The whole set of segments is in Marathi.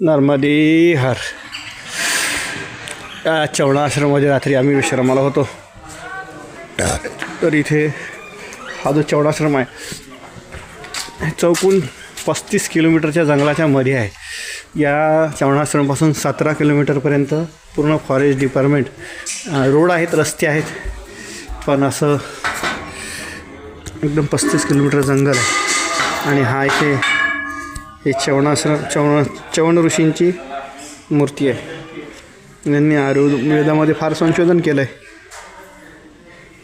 नर्मदे हर. या चवणा आश्रमामध्ये रात्री आम्ही विश्रामाला होतो. तर इथे हा जो चवणाश्रम आहे हे चौकून पस्तीस किलोमीटरच्या जंगलाच्या मध्ये आहे. या चवणाश्रमपासून सतरा किलोमीटरपर्यंत पूर्ण फॉरेस्ट डिपार्टमेंट रोड आहेत रस्ते आहेत. पण असं एकदम पस्तीस किलोमीटर जंगल आहे. आणि हा इथे हे चवणाश्रम चवण चवण ऋषींची मूर्ती आहे. यांनी आयुर्वेदामध्ये फार संशोधन केलं आहे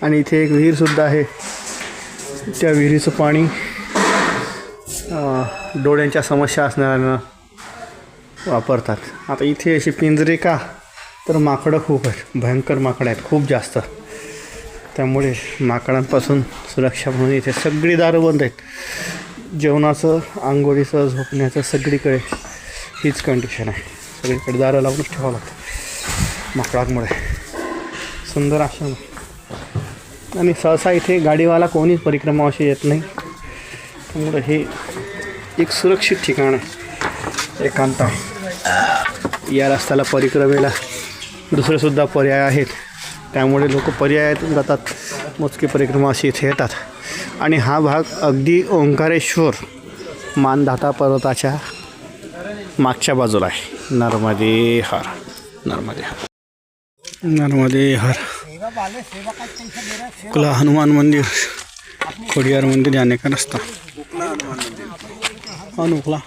आणि इथे एक विहीरसुद्धा आहे. त्या विहिरीचं पाणी डोळ्यांच्या समस्या असणाऱ्यांना वापरतात. आता इथे अशी पिंजरे का? तर माकडं खूप आहेत. भयंकर माकडं आहेत. खूप जास्त. त्यामुळे माकडांपासून सुरक्षा म्हणून इथे सगळी दारं बंद आहेत. जेवणाचं आंघोळीचं झोपण्याचं सगळीकडे हीच कंडिशन आहे. सगळीकडे दारं लावूनच ठेवावं लागतं. माकडांमुळे सुंदर आश्रम आणि सहसा इथे गाडीवाला कोणीच परिक्रमा अशी येत नाही. त्यामुळे हे एक सुरक्षित ठिकाण आहे. एकांत आहे. या रस्त्याला परिक्रमेला दुसरेसुद्धा पर्याय आहेत. त्यामुळे लोक पर्यायातून जातात. मोजकी परिक्रमा अशी इथे येतात. आणि हा भाग अगदी ओंकारेश्वर मानधाता पर्वताच्या मागच्या बाजूला आहे. नर्मदे हर नर्मदे हर. नर्मदे हर. कुला हनुमान मंदिर खोडियार मंदिर याने का रस्ता. हा उकला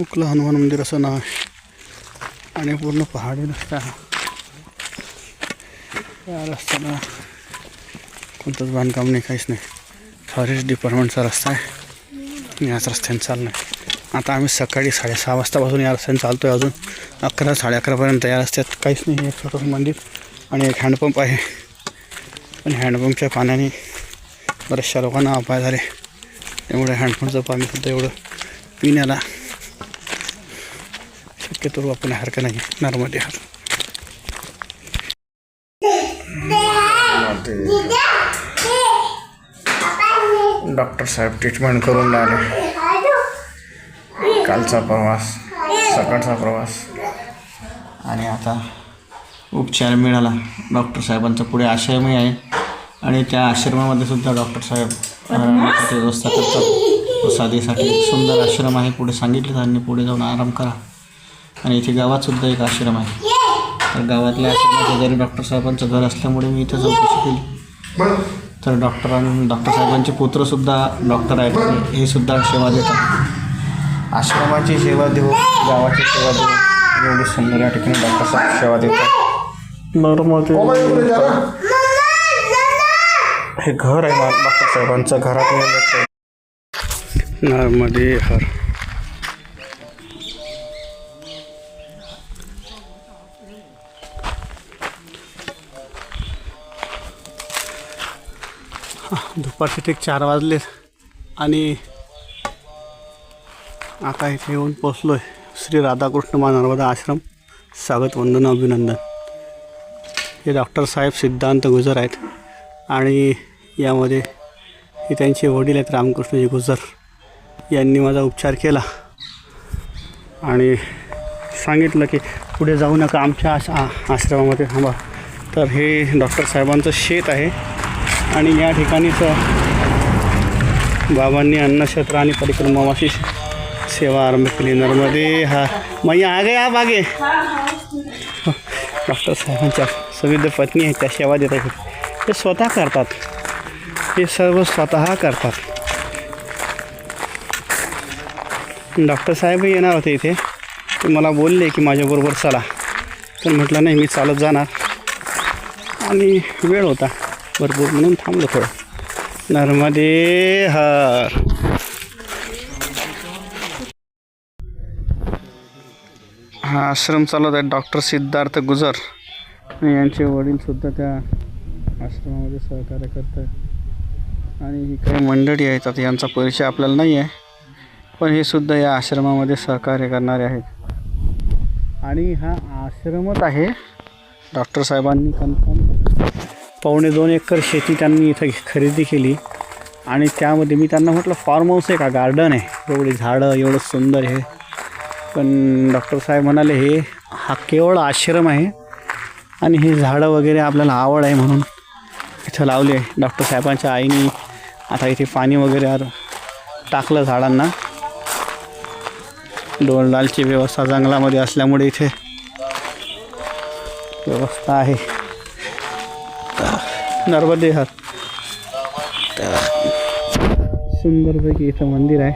उकला हनुमान मंदिर असं नाव आहे. आणि पूर्ण पहाडी रस्ता या रस्त्याला कोणतंच बांधकाम नाही काहीच नाही. फॉरेस्ट डिपार्टमेंटचा रस्ता आहे. आणि याच रस्त्याने चालणं आहे आता आम्ही सकाळी साडेसहा वाजतापासून या रस्त्याने चालतो आहे अजून. अकरा साडे अकरापर्यंत या रस्त्यात काहीच नाही एक छोटंसं मंदिर आणि एक हँडपंप आहे. पण हँडपंपच्या पाण्याने बऱ्याचशा लोकांना अपाय झाले. त्यामुळे हँडपंपचं पाणीसुद्धा एवढं पिण्याला शक्यतो वापरण्या हरकत नाही नर्मदे हर डॉक्टर साहेब ट्रीटमेंट करून आले कालचा प्रवास सकाळचा प्रवास. आणि आता उपचार मिळाला. डॉक्टर साहेबांचा पुढे आश्रमही आहे. आणि त्या आश्रमामध्ये सुद्धा डॉक्टर साहेब व्यवस्था करतात. प्रसादीसाठी सुंदर आश्रम आहे. पुढे सांगितलं त्यांनी पुढे जाऊन आराम करा. आणि इथे गावात सुद्धा एक आश्रम आहे. तर गावातल्या आश्रमात जरी डॉक्टर साहेबांचं घर असल्यामुळे मी इथे चौकशी केली. तर डॉक्टरां डॉक्टर साहेबांचे पुत्रसुद्धा डॉक्टर आहेत. हे सुद्धा सेवा देतात. आश्रमाची सेवा देऊ गावाची सेवा देऊ एवढी सुंदर या ठिकाणी डॉक्टर साहेब सेवा देतात. नॉर्मल हे घर आहे डॉक्टर साहेबांचं घरात नर्मदे हर. दुपारचे ठीक चार वाजले आणि आता इथे येऊन पोचलो आहे श्री राधाकृष्ण मा नर्मदा आश्रम. स्वागत वंदन अभिनंदन. हे डॉक्टर साहेब सिद्धांत गुजर आहेत. आणि यामध्ये हे त्यांचे वडील आहेत रामकृष्णजी गुजर. यांनी माझा उपचार केला. आणि सांगितलं की पुढे जाऊ नका आमच्या आश आश्रमामध्ये थांबा. तर हे डॉक्टर साहेबांचं शेत आहे. आणि या ठिकाणीच बाबांनी अन्नक्षेत्र आणि परिक्रमावाशी सेवा आरंभ केली. नर्मदे हा. मैया आ गए आप आगे डॉक्टर साहेबांच्या सविध पत्नी आहेत त्या सेवा देत आहेत. ते स्वतः करतात. हे सर्व स्वतः करतात. डॉक्टर साहेबही येणार होते इथे. ते मला बोलले की माझ्याबरोबर चला. तर म्हटलं नाही मी चालत जाणार. आणि वेळ होता. भरपूर म्हणून थांबलो थोडं. नर्मदे हर. हा आश्रम चालवत आहे डॉक्टर सिद्धार्थ गुजर. यांचे वडीलसुद्धा त्या आश्रमामध्ये सहकार्य करत आहेत. आणि ही काही मंडळी आहेत आता यांचा परिचय आपल्याला नाही आहे. पण हे सुद्धा या आश्रमामध्ये सहकार्य करणारे आहेत. आणि हा आश्रमच आहे. डॉक्टर साहेबांनी कन्फर्म पावणे दोन एकर शेती त्यांनी इथं खरेदी केली. आणि त्यामध्ये मी त्यांना म्हटलं फार्म हाऊस आहे का? गार्डन आहे. एवढी झाडं एवढं सुंदर हे. पण डॉक्टर साहेब म्हणाले हे हा केवळ आश्रम आहे. आणि हे झाडं वगैरे आपल्याला आवड आहे म्हणून इथं लावले डॉक्टर साहेबांच्या आईने आता इथे पाणी वगैरे टाकलं झाडांना. डोलडालची व्यवस्था जंगलामध्ये असल्यामुळे इथे व्यवस्था आहे. नर्मदे हात सुंदरपैकी इथं मंदिर आहे.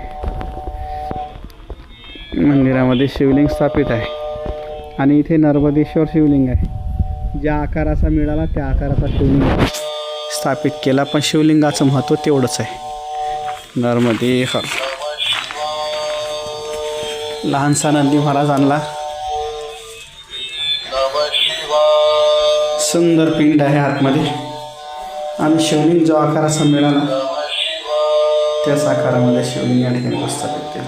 मंदिरामध्ये शिवलिंग स्थापित आहे. आणि इथे नर्मदेश्वर शिवलिंग आहे. ज्या आकाराचा मिळाला त्या आकाराचा शिवलिंग स्थापित केला पण शिवलिंगाचं महत्त्व तेवढंच आहे. नर्मदे हर. लहानसा नंदी महाराज आणला सुंदर पिंड आहे आतमध्ये. आणि शिवलिंग जो आकाराचा मिळाला त्याच आकारामध्ये शिवलिंग या ठिकाणी प्रस्थापित केलं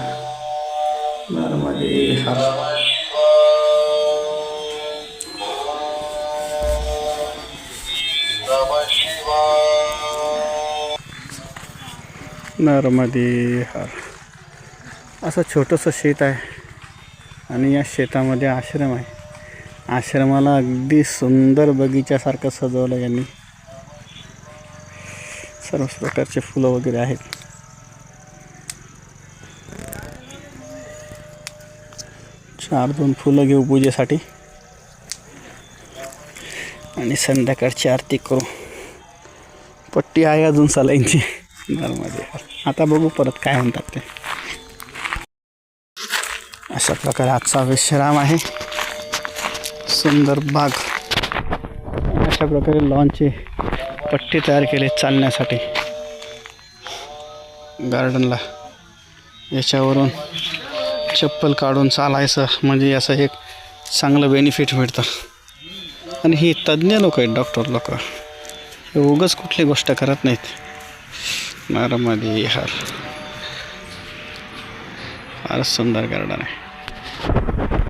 नर्मदे हर. नर्मदे हर. असं छोटंसं शेत आहे. आणि या शेतामध्ये आश्रम आहे. आश्रमाला अगदी सुंदर बगीच्यासारखं सजवलं यांनी. सर्व प्रकारचे फुलं वगैरे आहेत. चार दोन फुलं घेऊ पूजेसाठी. आणि संध्याकाळची आरती करू. पट्टी आहे अजून सलाईंची. घरमध्ये. आता बघू परत काय म्हणतात ते. अशा प्रकारे आजचा विश्राम आहे. सुंदर बाग. अशा प्रकारे लॉनचे पट्टी तयार केले चालण्यासाठी. गार्डनला याच्यावरून चप्पल काढून चालायचं म्हणजे असं एक चांगलं बेनिफिट मिळतं आणि ही तज्ज्ञ लोक आहेत डॉक्टर लोक. हे उगच कुठली गोष्ट करत नाहीत. नर्मदे हार. फारच सुंदर गार्डन आहे.